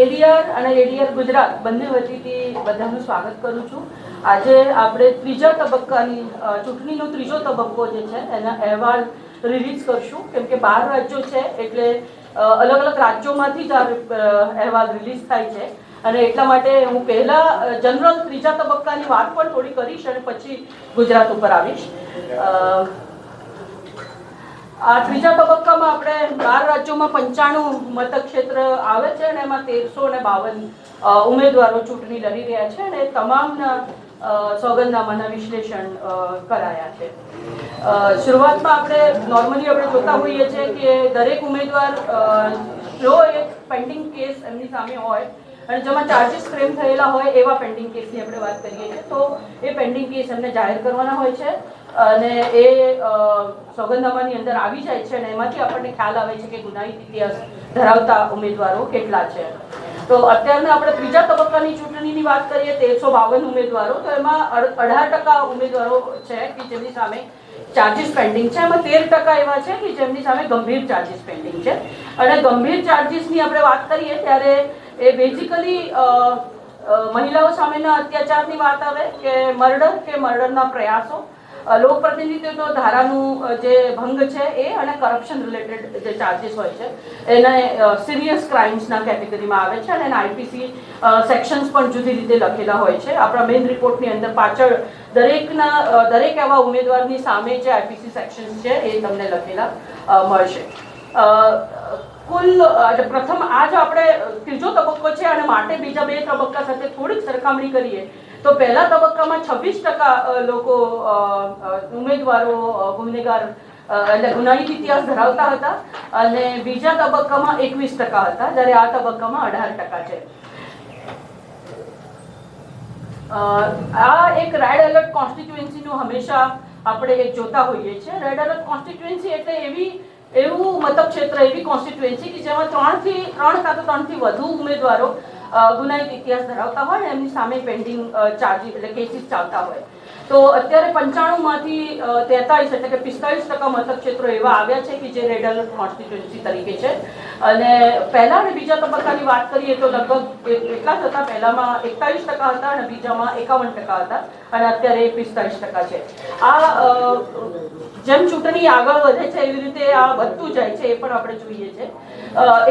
ADR અને ADR Gujarat બંને વતીથી બધાનું સ્વાગત કરું છું. આજે આપણે ત્રીજા તબક્કાની ચૂંટણીનો ત્રીજો તબક્કો જે છે, એના અહેવાલ રિલીઝ કરશું. કેમ કે બાર રાજ્યો છે, એટલે અલગ અલગ રાજ્યોમાંથી જ આ અહેવાલ રિલીઝ થાય છે. અને એટલા માટે હું પહેલાં જનરલ ત્રીજા તબક્કાની વાત પણ થોડી કરીશ અને પછી ગુજરાત ઉપર આવીશ. આ ત્રીજા તબક્કામાં આપણે બાર રાજ્યોમાં પંચાણું મતક્ષેત્ર આવે છે અને એમાં તેરસો ને બાવન ઉમેદવારો ચૂંટણી લડી રહ્યા છે અને તમામના સોગંદનામાના વિશ્લેષણ કરાયા છે. શરૂઆતમાં આપણે નોર્મલી આપણે જોતા હોઈએ છીએ કે દરેક ઉમેદવાર જો એક પેન્ડિંગ કેસ એમની સામે હોય અને જેમાં ચાર્જીસ ફ્રેમ થયેલા હોય એવા પેન્ડિંગ કેસની આપણે વાત કરીએ છીએ, તો એ પેન્ડિંગ કેસ એમને જાહેર કરવાના હોય છે. અને એ સોગંદનામાની અંદર આવી જાય છે અને એમાંથી આપણને ખ્યાલ આવે છે કે ગુનાહિત ઇતિહાસ ધરાવતા ઉમેદવારો કેટલા છે. તો અત્યારના આપણે ત્રીજા તબક્કાની ચૂંટણીની વાત કરીએ, તેરસો બાવન ઉમેદવારો, તો એમાં અઢાર ટકા ઉમેદવારો છે કે જેમની સામે ચાર્જીસ પેન્ડિંગ છે. એમાં તેર ટકા એવા છે કે જેમની સામે ગંભીર ચાર્જીસ પેન્ડિંગ છે. અને ગંભીર ચાર્જીસની આપણે વાત કરીએ, ત્યારે એ બેઝિકલી મહિલાઓ સામેના અત્યાચારની વાત આવે કે મર્ડર કે મર્ડરના પ્રયાસો. લોકપ્રતિનિધિત્વ ધારાનું જે ભંગ છે એ અને કરપ્શન રિલેટેડ જે ચાર્જીસ હોય છે, એને સિરિયસ ક્રાઇમ્સના કેટેગરીમાં આવે છે અને એના આઈપીસી સેક્શન્સ પણ જુદી રીતે લખેલા હોય છે. આપણા મેઇન રિપોર્ટની અંદર પાછળ દરેકના દરેક એવા ઉમેદવારની સામે જે આઈપીસી સેક્શન્સ છે એ તમને લખેલા મળશે. કુલ પ્રથમ આ જ આપણે ત્રીજો તબક્કો છે અને માટે બીજા બે તબક્કા સાથે થોડીક સરખામણી કરીએ તો પહેલા તબક્કામાં છવ્વીસ ટકા લોકો ઉમેદવારો ગુનેગાર એટલે ગુનાહિત ઇતિહાસ ધરાવતા હતા અને બીજા તબક્કામાં એકવીસ ટકા હતા, જ્યારે આ તબક્કામાં અઢાર ટકા છે. આ એક રેડ એલર્ટ કોન્સ્ટિટ્યુએન્સીનું હંમેશા આપણે જોતા હોઈએ છીએ. રેડ એલર્ટ કોન્સ્ટિટ્યુએન્સી એટલે એવી, એવું મતક્ષેત્ર, એવી કોન્સ્ટિટ્યુએન્સી કે જેમાં ત્રણથી, ત્રણ કાં તો ત્રણથી વધુ ઉમેદવારો ગુનાહિત ઇતિહાસ ધરાવતા હોય એમની સામે પેન્ડિંગ ચાર્જીસ એટલે કેસીસ ચાલતા હોય. તો અત્યારે પંચાણુંમાંથી તેતાલીસ એટલે કે પિસ્તાલીસ ટકા મતક્ષેત્રો એવા આવ્યા છે કે જે રેડ એલર્ટ કોન્સ્ટિટ્યુએન્સી તરીકે છે. અને પહેલા અને બીજા તબક્કાની વાત કરીએ તો લગભગ એટલા થતા પહેલામાં એકતાલીસ ટકા હતા અને બીજામાં એકાવન ટકા હતા અને અત્યારે પિસ્તાળીસ ટકા છે. આ જેમ ચૂંટણી આગળ વધે છે, એવી રીતે આ વધતું જાય છે, એ પણ આપણે જોઈએ છે.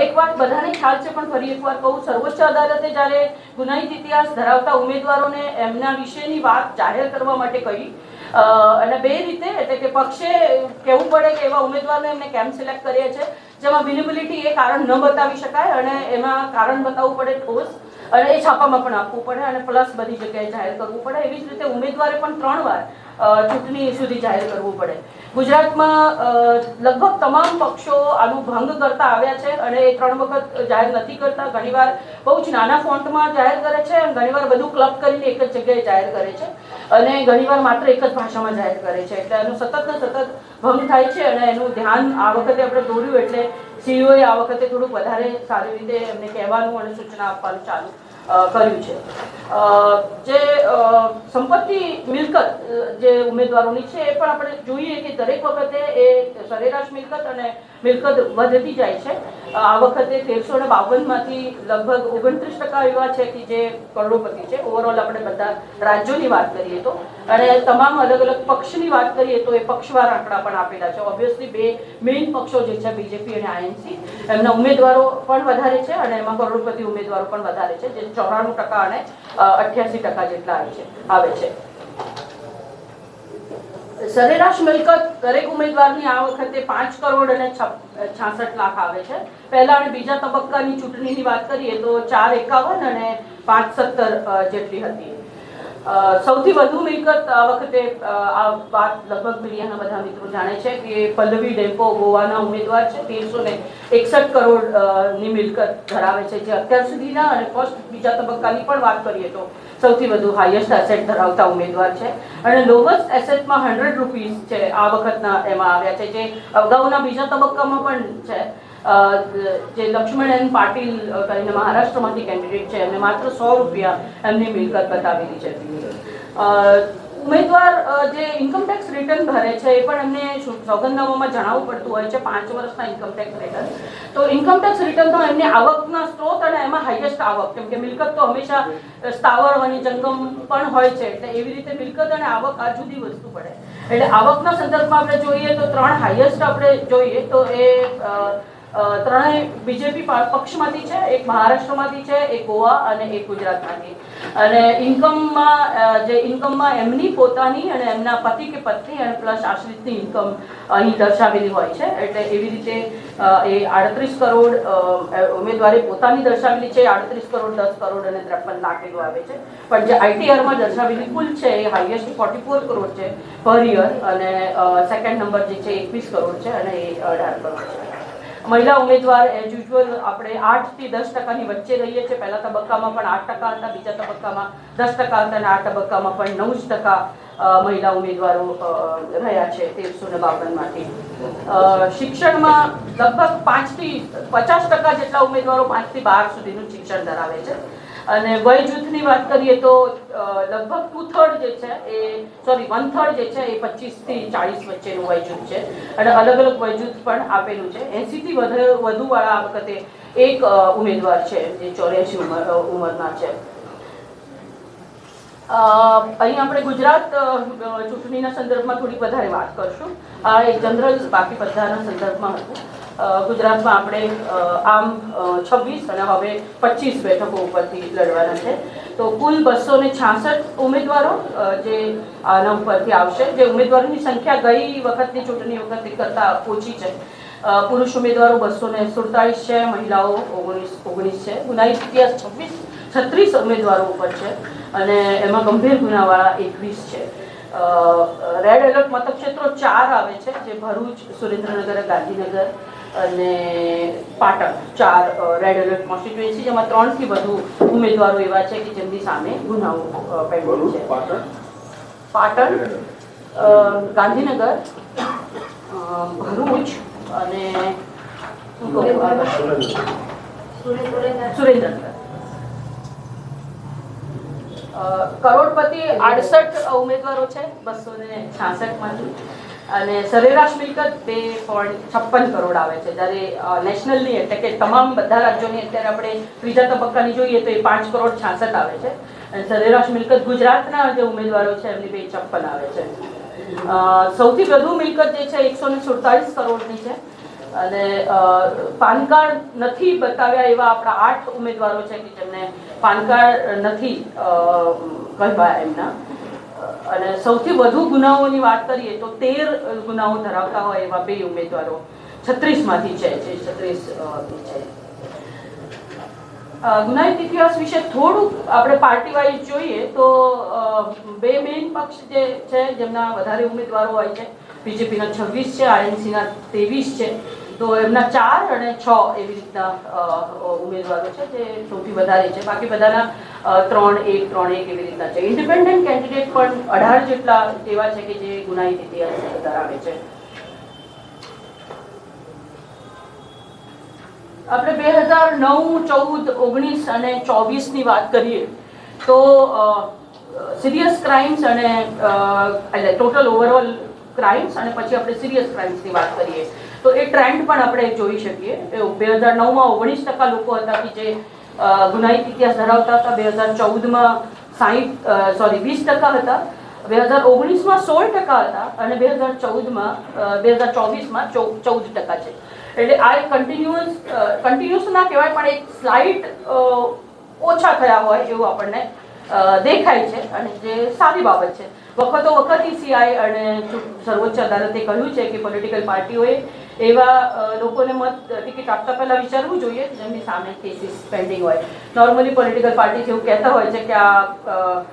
એક વાત બધાને ખ્યાલ છે, પણ ફરી એકવાર કહું, સર્વોચ્ચ અદાલતે જ્યારે ગુનાહિત ઇતિહાસ ધરાવતા ઉમેદવારોને એમના વિશેની વાત જાહેર કરવા માટે કહી અને બે રીતે એટલે કે પક્ષે કહેવું પડે કે એવા ઉમેદવારને એમને કેમ સિલેક્ટ કર્યા છે જેમાં વિનેબિલિટી એ કારણ ન બતાવી શકાય અને એમાં કારણ બતાવવું પડે ઠોસ અને એ છાપામાં પણ આપવું પડે અને પ્લસ બધી જગ્યાએ જાહેર કરવું પડે. એવી જ રીતે ઉમેદવારે પણ ત્રણ વાર ચૂંટણી સુધી જાહેર કરવું પડે. ગુજરાતમાં લગભગ તમામ પક્ષો આનું ભંગ કરતા આવ્યા છે અને એ ત્રણ વખત જાહેર નથી કરતા. ઘણીવાર બહુ જ નાના ફોન્ટમાં જાહેર કરે છે અને ઘણીવાર બધું ક્લબ કરીને એક જ જગ્યાએ જાહેર કરે છે અને ઘણીવાર માત્ર એક જ ભાષામાં જાહેર કરે છે. એટલે એનું સતત ને સતત ભંગ થાય છે અને એનું ધ્યાન આ વખતે આપણે દોર્યું એટલે સીઈઓએ આ વખતે થોડુંક વધારે સારી રીતે એમને કહેવાનું અને સૂચના આપવાનું ચાલુ કર્યું છે. જે સંપત્તિ મિલકત જે ઉમેદવારોની છે, એ પણ આપણે જોઈએ કે દરેક વખતે એ સરેરાશ મિલકત અને મિલકત વધતી જાય છે. આ વખતે તેરસો ને બાવનમાંથી લગભગ ઓગણત્રીસ ટકા એવા છે કે જે કરોડોપતિ છે. ઓવરઓલ આપણે બધા રાજ્યોની વાત કરીએ તો. અને તમામ અલગ અલગ પક્ષની વાત કરીએ તો એ પક્ષવાર આંકડા પણ આપેલા છે. ઓબ્વિયસલી બે મેઇન પક્ષો જે છે બીજેપી અને આઈએનસી એમના ઉમેદવારો પણ વધારે છે અને એમાં કરોડપતિ ઉમેદવારો પણ વધારે છે. જે ચોરાણું ટકા અને અઠ્યાસી ટકા જેટલા આવે છે આવે છે. સરેરાશ મિલકત દરેક ઉમેદવારની આ વખતે પાંચ કરોડ અને છાસઠ લાખ આવે છે. પહેલા અને બીજા તબક્કાની ચૂંટણીની વાત કરીએ તો ચાર એકાવન અને પાંચ સત્તર જેટલી હતી. સૌથી વધુ મિલકત આ વખતે આ વાત લગભગ મીડિયાના બધા મિત્રો જાણે છે કે પલ્લવી ડેમ્પો ગોવાના ઉમેદવાર છે. તેરસો ને એકસઠ કરોડની મિલકત ધરાવે છે. જે અત્યાર સુધીના અને ફર્સ્ટ બીજા તબક્કાની પણ વાત કરીએ તો સૌથી વધુ હાઈએસ્ટ એસેટ ધરાવતા ઉમેદવાર છે. અને લોવસ્ટ એસેટમાં હંડ્રેડ રૂપીઝ છે આ વખતના એમાં આવ્યા છે. જે અગાઉના બીજા તબક્કામાં પણ છે. જે લક્ષ્મણ એન પાટીલ કરીને મહારાષ્ટ્રમાંથી કેન્ડિડેટ છે, એમને માત્ર સો રૂપિયા એમની મિલકત બતાવેલી છે. ઉમેદવાર જે ઇન્કમટેક્સ રિટર્ન ભરે છે, એ પણ એમને સોગંદનામામાં જણાવવું પડતું હોય છે, પાંચ વર્ષના ઇન્કમટેક્સ રિટર્ન તો ઇન્કમટેક્સ રિટર્ન રિટર્નનો એમને આવકના સ્ત્રોત અને એમાં હાઈએસ્ટ આવક, કેમ કે મિલકત તો હંમેશા સ્થાવર અને જંગમ પણ હોય છે, એટલે એવી રીતે મિલકત અને આવક આ જુદી વસ્તુ પડે. એટલે આવકના સંદર્ભમાં આપણે જોઈએ તો ત્રણ હાઈએસ્ટ આપણે જોઈએ તો એ ત્રણેય બીજેપી પક્ષમાંથી છે, એક મહારાષ્ટ્રમાંથી છે, એક ગોવા અને એક ગુજરાતમાંથી. અને ઇન્કમમાં જે ઇન્કમમાં એમની પોતાની અને એમના પતિ કે પત્ની અને પ્લસ આશ્રિતની ઇન્કમ અહીં દર્શાવેલી હોય છે, એટલે એવી રીતે એ આડત્રીસ કરોડ ઉમેદવારે પોતાની દર્શાવેલી છે આડત્રીસ કરોડ, દસ કરોડ અને ત્રેપન લાખ એવું આવે છે. પણ જે આઈટીઆરમાં દર્શાવેલી કુલ છે, એ હાઈએસ્ટ ફોર્ટી ફોર કરોડ છે, પર યર અને સેકન્ડ નંબર જે છે એકવીસ કરોડ છે અને એ અઢાર કરોડ છે. મહિલા ઉમેદવાર એઝ યુઝ્યુઅલ આપણે આઠથી દસ ટકાની વચ્ચે રહીએ છીએ. પહેલા તબક્કામાં પણ આઠ ટકા હતા, બીજા તબક્કામાં દસ ટકા હતા અને આ તબક્કામાં પણ નવ જ ટકા મહિલા ઉમેદવારો રહ્યા છે તેરસો ને બાવનમાંથી શિક્ષણમાં લગભગ પાંચથી પચાસ ટકા જેટલા ઉમેદવારો પાંચથી બાર સુધીનું શિક્ષણ ધરાવે છે. અને વય જૂથની વાત કરીએ તો લગભગ ટુ થર્ડ જે છે એ સોરી વન થર્ડ જે છે એ પચીસથી ચાળીસ વચ્ચેનું વય જૂથ છે. અને અલગ અલગ વય જૂથ પણ આપેલું છે. એંસીથી વધુ, વધુવાળા આ વખતે એક ઉમેદવાર છે, જે ચોર્યાસી ઉંમર ઉંમરના છે. અહીં આપણે ગુજરાત ચૂંટણીના સંદર્ભમાં થોડી વધારે વાત કરશું. આ એક જનરલ બાકી બધાના સંદર્ભમાં હતું. ગુજરાતમાં આપણે આમ છવ્વીસ અને હવે પચીસ બેઠકો ઉપરથી લડવાના છે. તો કુલ બસો ને છાસઠ ઉમેદવારો જે આના ઉપરથી આવશે, જે ઉમેદવારોની સંખ્યા ગઈ વખતની ચૂંટણી વખતે કરતાં ઓછી છે. પુરુષ ઉમેદવારો બસો ને સુડતાલીસ છે, મહિલાઓ ઓગણીસ ઓગણીસ છે. ગુનાહિત ઇતિહાસ છવ્વીસ, છત્રીસ ઉમેદવારો ઉપર છે અને એમાં ગંભીર ગુનાવાળા એકવીસ છે. રેડ એલર્ટ મતક્ષેત્રો ચાર આવે છે, જે ભરૂચ, સુરેન્દ્રનગર, ગાંધીનગર અને પાટણ ચાર રેડ એલર્ટ કોન્સ્ટિટ્યુએન્સી જેમાં ત્રણથી વધુ ઉમેદવારો એવા છે કે જેમની સામે ગુનાઓ પેન્ડિંગ છે. પાટણ? ગાંધીનગર ભરૂચ અને સુરેન્દ્રનગર. અ, કરોડપતિ આડસઠ ઉમેદવારો છે બસો ને છાસઠમાંથી અને સરેરાશ મિલકત બે પોઈન્ટ છપ્પન કરોડ આવે છે. જ્યારે નેશનલની એટલે કે તમામ બધા રાજ્યોની અત્યારે આપણે ત્રીજા તબક્કાની જોઈએ તો એ પાંચ કરોડ છાસઠ આવે છે. અને સરેરાશ મિલકત ગુજરાતના જે ઉમેદવારો છે, એમની બે છપ્પન આવે છે. સૌથી વધુ મિલકત જે છે, એકસો ને સુડતાલીસ કરોડની છે. અને પાન કાર્ડ નથી બતાવ્યા એવા આપણા આઠ ઉમેદવારો છે કે જેમને પાન કાર્ડ નથી કહેવાય એમના. અને સૌથી વધુ ગુનાઓની વાત કરીએ તો તેર ગુનાઓ ધરાવતા હોય એવા બે ઉમેદવારો છત્રીસમાંથી છે, જે છત્રીસ છે. ગુનાહિત ઇતિહાસ વિશે થોડુંક આપણે પાર્ટી વાઇઝ જોઈએ તો બે મેઇન પક્ષ જે છે, જેમના વધારે ઉમેદવારો હોય છે, બીજેપીના છવ્વીસ છે, આરએનસીના ત્રેવીસ છે. તો એમના ચાર અને છ એવી રીતના ઉમેદવારો છે જે સૌથી વધારે છે. બાકી બધાના ત્રણ એક ત્રણ એક એવી રીતના છે. ઇન્ડિપેન્ડન્ટ કેન્ડિડેટ પણ અઢાર જેટલા એવા છે કે જે ગુનાહિત ઇતિહાસ ધરાવે છે. આપણે બે હજાર નવ, ચૌદ, ઓગણીસ અને ચોવીસની વાત કરીએ, તો સિરિયસ ક્રાઇમ્સ અને એટલે ટોટલ ઓવરઓલ ક્રાઇમ્સ અને પછી આપણે સિરિયસ ક્રાઇમ્સની વાત કરીએ. તો એ ટ્રેન્ડ પણ આપણે જોઈ શકીએ. બે હજાર નવમાં ઓગણીસ ટકા લોકો હતા કે જે ગુનાહિત ઇતિહાસ ધરાવતા હતા. બે હજાર ચૌદમાં સાહીઠ સોરી, વીસ ટકા હતા. બે હજાર ઓગણીસમાં સોળ ટકા હતા અને બે હજાર ચૌદમાં બે હજાર ચોવીસમાં ચૌદ ટકા છે. એટલે આ એક કન્ટિન્યુઅસ કન્ટિન્યુઅસ ના કહેવાય, પણ એક સ્લાઇટ ઓછા થયા હોય એવું આપણને દેખાય છે અને જે સારી બાબત છે. વખતો વખત ઈસીઆઈ અને સર્વોચ્ચ અદાલતે કહ્યું છે કે પોલિટિકલ પાર્ટીઓએ એવા લોકોને મત, ટિકિટ આપતા પહેલાં વિચારવું જોઈએ, જેમની સામે કેસીસ પેન્ડિંગ હોય. નોર્મલી પોલિટિકલ પાર્ટી જેવું કહેતા હોય છે કે આ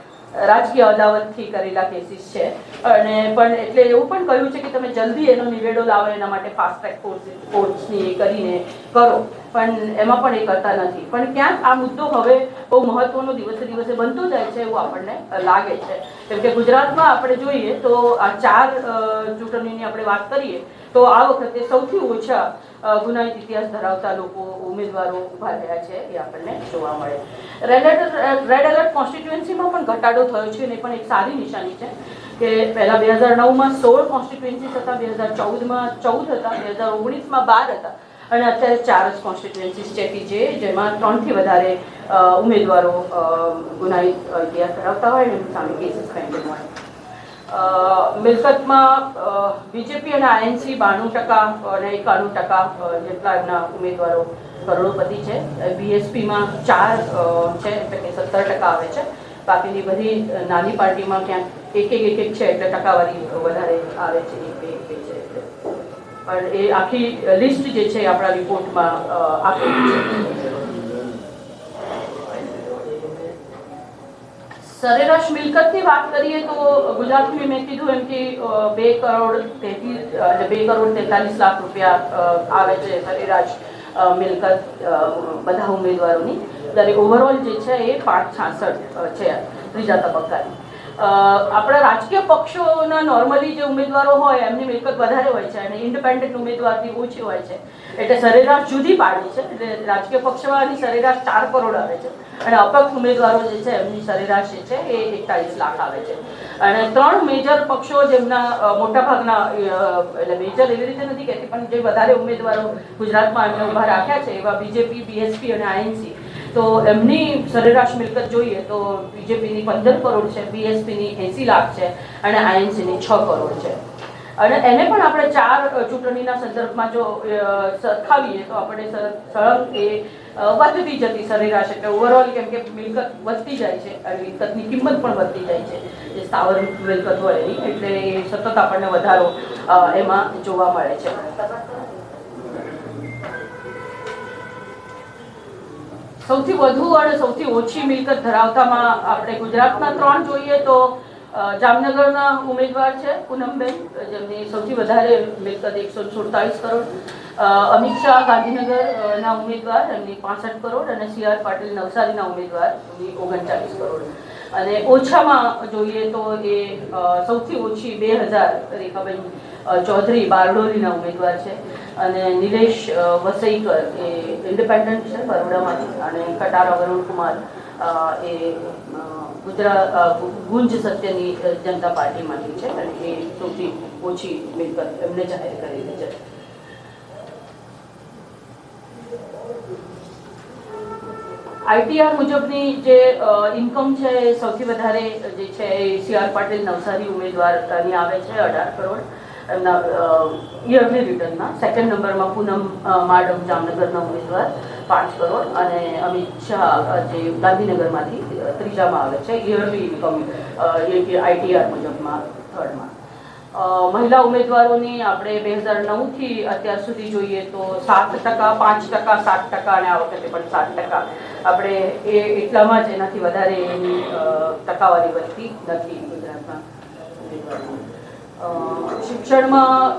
રાજકીય અદાવતથી કરેલા કેસીસ છે. અને પણ એટલે એવું પણ કહ્યું છે કે તમે જલ્દી એનો નિવેડો લાવો એના માટે ફાસ્ટ ટ્રેક કોર્સ કોર્સની કરીને કરો. પણ એમાં પણ એ કરતા નથી. પણ ક્યાંક આ મુદ્દો હવે બહુ મહત્વનો દિવસે દિવસે બનતો જાય છે એવું આપણને લાગે છે. કેમ કે ગુજરાતમાં આપણે જોઈએ તો આ ચાર ચૂંટણીની આપણે વાત કરીએ, તો આ વખતે સૌથી ઓછા ગુનાહિત ઇતિહાસ ધરાવતા લોકો, ઉમેદવારો ઊભા રહ્યા છે એ આપણને જોવા મળે. રેડ રેડ એલર્ટ કોન્સ્ટિટ્યુએન્સીમાં પણ ઘટાડો થયો છે અને પણ એક સારી નિશાની છે કે પહેલાં બે હજાર નવમાં સોળ કોન્સ્ટિટ્યુએન્સીસ હતા, બે હજાર ચૌદમાં ચૌદ હતા, બે હજાર ઓગણીસમાં બાર હતા. અને અત્યારે ચાર જ કોન્સ્ટિટ્યુએન્સીસ છે કે જે જેમાં ત્રણથી વધારે ઉમેદવારો ગુનાહિત ઇતિહાસ ધરાવતા હોય અને સામે કેસીસ પેન્ડિંગ હોય. મિલકતમાં બીજેપી અને આઈએનસી બાણું ટકા અને એકાણું ટકા જેટલા એમના ઉમેદવારો કરોડોપતિ છે. બીએસપીમાં ચાર છે, એટલે કે સત્તર ટકા આવે છે. બાકીની બધી નાની પાર્ટીમાં ક્યાંક એક એક એક છે એટલે ટકાવારી વધારે આવે છે. પણ એ આખી લિસ્ટ જે છે આપણા રિપોર્ટમાં આપેલી છે. સરેરાશ મિલકતની વાત કરીએ તો ગુજરાતમાં મેં કીધું એમ કે બે કરોડ તેત્રીસ એટલે બે કરોડ તેતાલીસ લાખ રૂપિયા આવે છે સરેરાશ મિલકત બધા ઉમેદવારોની. ત્યારે ઓવરઓલ જે છે એ પાંચ છાસઠ છે ત્રીજા તબક્કાની. આપણા રાજકીય પક્ષોના નોર્મલી જે ઉમેદવારો હોય, એમની મિલકત વધારે હોય છે અને ઇન્ડિપેન્ડન્ટ ઉમેદવારથી ઓછી હોય છે. એટલે સરેરાશ જુદી પાડી છે. એટલે રાજકીય પક્ષવાળાની સરેરાશ ચાર કરોડ આવે છે અને અપક્ષ ઉમેદવારો જે છે, એમની સરેરાશ જે છે, એ એકતાલીસ લાખ આવે છે. અને ત્રણ મેજર પક્ષો જેમના મોટાભાગના એટલે મેજર એવી રીતે નથી કહેતી, પણ જે વધારે ઉમેદવારો ગુજરાતમાં એમને ઊભા રાખ્યા છે, એવા બીજેપી બીએસપી અને આઈએનસી તો એમની સરેરાશ મિલકત જોઈએ તો બીજેપીની પંદર કરોડ છે બીએસપીની એંસી લાખ છે અને આઈએનસીની છ કરોડ છે. અને એને પણ આપણે ચાર ચૂંટણીના સંદર્ભમાં જો સરખાવીએ તો આપણે સળંગ એ વધતી જતી સરેરાશ એટલે ઓવરઓલ કેમ કે મિલકત વધતી જાય છે અને મિલકતની કિંમત પણ વધતી જાય છે. જે સ્થાવર મિલકત હોય એની, એટલે સતત આપણને વધારો એમાં જોવા મળે છે. સૌથી વધુ અને સૌથી ઓછી મિલકત ધરાવતામાં આપણે ગુજરાતના ત્રણ જોઈએ તો જામનગરના ઉમેદવાર છે પૂનમબેન, જેમની સૌથી વધારે મિલકત એકસો સુડતાલીસ કરોડ. અમિત શાહ ગાંધીનગરના ઉમેદવાર, એમની પાસઠ કરોડ અને સી આર પાટીલ નવસારીના ઉમેદવાર ઓગણચાલીસ કરોડ. અને ઓછામાં જોઈએ તો એ સૌથી ઓછી બે હજાર રેખાબેન ચૌધરી બારડોલીના ઉમેદવાર છે. અને નિલેશ વસઈકર એ ઇન્ડિપેન્ડન્ટ છે બરોડામાંથી અને કટારા વરુણકુમાર એ ગુજરાત ગુંજ સત્યની જનતા પાર્ટીમાંથી છે અને એ સૌથી ઓછી મિલકત એમને જાહેર કરેલી છે. આઈટીઆર મુજબની જે ઇન્કમ છે એ સૌથી વધારે જે છે એ સી આર પાટીલ નવસારી ઉમેદવારની આવે છે, અઢાર કરોડ. એમના યરલી રિટર્નમાં. સેકન્ડ નંબરમાં પૂનમ માડમ જામનગરના ઉમેદવાર, પાંચ કરોડ. અને અમિત શાહ જે ગાંધીનગરમાંથી ત્રીજામાં આવે છે, યરલી ઇન્કમ એ આઈટીઆર મુજબમાં થર્ડમાં મહિલા ઉમેદવારોની આપણે બે હજાર નવથી અત્યાર સુધી જોઈએ તો સાત ટકા, પાંચ ટકા, સાત ટકા અને આ વખતે પણ સાત ટકા. આપણે એ એટલામાં જ એનાથી વધારે એની ટકાવારી વધતી નથી ગુજરાતમાં. શિક્ષણમાં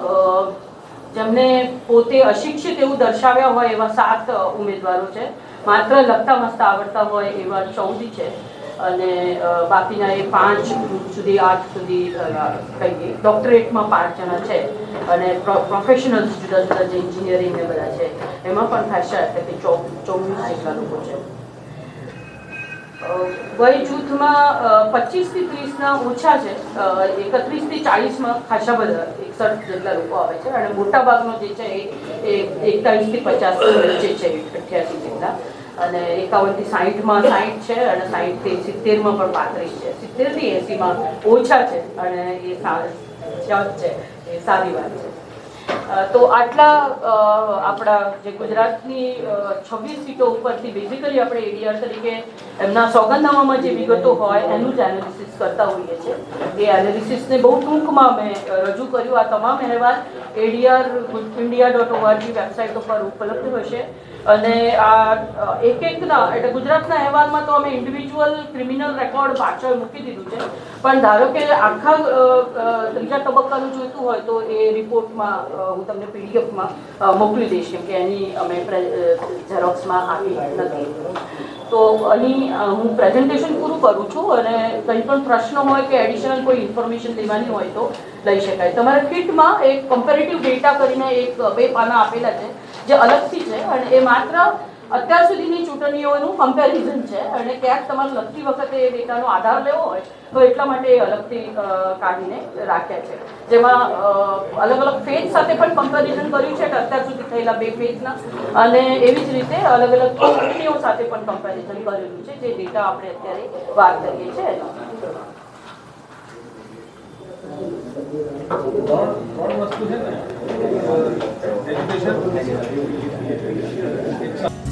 જેમને પોતે અશિક્ષિત એવું દર્શાવ્યા હોય એવા સાત ઉમેદવારો છે. માત્ર લખતા, મસ્તા આવડતા હોય એવા ચૌદ છે. અને બાકીના એ પાંચ સુધી, આઠ સુધી કહીએ ડોક્ટરેટમાં પાંચ જણા છે અને પ્રોફેશનલ્સ જુદા જુદા જે એન્જિનિયરિંગ ને બધા છે, એમાં પણ ખાસા એટલે કે ચોવીસ જેટલા લોકો છે. વય જૂથમાં પચીસથી ત્રીસના ઓછા છે. એકત્રીસથી ચાલીસમાં ખાસા બધા, એકસઠ જેટલા લોકો આવે છે. અને મોટા ભાગનો જે છે એ એકતાલીસથી પચાસ વચ્ચે છે, અઠ્યાસી જેટલા. અને એકાવનથી સાહીઠમાં સાહીઠ છે અને સાહીઠથી સિત્તેરમાં પણ પાંત્રીસ છે. સિત્તેરથી એંસીમાં ઓછા છે અને એ છે. એ સારી વાત છે. તો આટલા આપણા જે ગુજરાતની છવ્વીસ સીટો ઉપરથી બેઝિકલી આપણે એડીઆર તરીકે એમના સોગંદનામામાં જે વિગતો હોય, એનું જ એનાલિસિસ કરતા હોઈએ છીએ. એ એનાલિસિસને બહુ ટૂંકમાં મેં રજૂ કર્યું. આ તમામ અહેવાલ ADR India dot ORG website ઉપર ઉપલબ્ધ હશે. અને આ એક એકના એટલે ગુજરાતના અહેવાલમાં તો અમે ઇન્ડિવિજ્યુઅલ ક્રિમિનલ રેકોર્ડ પાછળ મૂકી દીધું છે. પણ ધારો કે આખા ત્રીજા તબક્કાનું જોઈતું હોય તો એ રિપોર્ટમાં હું તમને પીડીએફમાં મોકલી દઈશ, કેમ કે એની અમે ઝેરોક્સમાં આપી નથી. તો અહીં હું પ્રેઝન્ટેશન પૂરું કરું છું અને કંઈ પણ પ્રશ્ન હોય કે એડિશનલ કોઈ ઇન્ફોર્મેશન લેવાની હોય તો લઈ શકાય. તમારા કિટમાં એક કમ્પેરેટિવ ડેટા કરીને એક, બે પાના આપેલા છે, જે અલગથી છે અને એ માત્ર અત્યાર સુધીની ચૂંટણીઓનું કમ્પેરિઝન છે અને ક્યાંક તમારે લખતી વખતે એ ડેટાનો આધાર લેવો હોય, તો એટલા માટે અલગથી કાઢીને રાખ્યા છે. જેમાં અલગ અલગ ફેઝ સાથે પણ કમ્પેરિઝન કર્યું છે કે અત્યાર સુધી થયેલા બે ફેઝના અને એવી જ રીતે અલગ અલગ ચૂંટણીઓ સાથે પણ કમ્પેરિઝન કરેલું છે, જે ડેટા આપણે અત્યારે વાત કરીએ છીએ ત્રણ વસ્તુ છે ને. એજ્યુકેશન